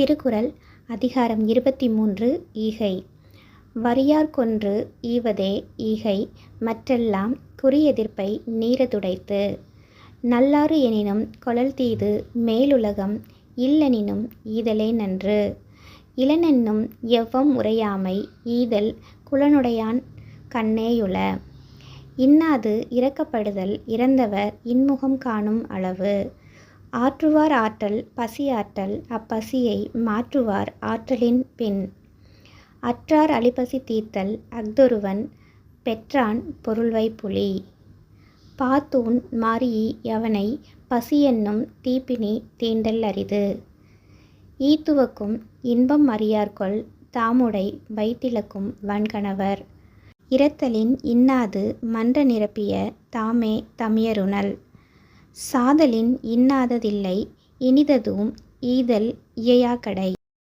திருக்குறள் அதிகாரம் இருபத்தி மூன்று ஈகை. வரியார் கொன்று ஈவதே ஈகை மற்றெல்லாம் குறியெதிர்ப்பை நீரதுடைத்து. நல்லாறு எனினும் கொளல் தீது மேலுலகம் இல்லெனினும் ஈதலே நன்று. இளனென்னும் எவ்வம் உரையாமை ஈதல் குலனுடையான் கண்ணேயுள. இன்னாது இறக்கப்படுதல் இறந்தவர் இன்முகம் காணும் அளவு. ஆற்றுவார் ஆற்றல் பசியாற்றல் அப்பசியை மாற்றுவார் ஆற்றலின் பின். அற்றார் அழிப்பசி தீர்த்தல் அஃதொருவன் பெற்றான் பொருள்வை புலி. பாத்தூன் மாறியி யவனை பசியென்னும் தீப்பினி தீண்டல் அரிது. ஈத்துவக்கும் இன்பம் அறியார்கொள் தாமுடை வைத்திலக்கும் வன்கணவர். இரத்தலின் இன்னாது மன்ற நிரப்பிய தாமே தமியருணல். சாதலின் இன்னாததில்லை இனிததூம் ஈதல் இயையாக்கடை.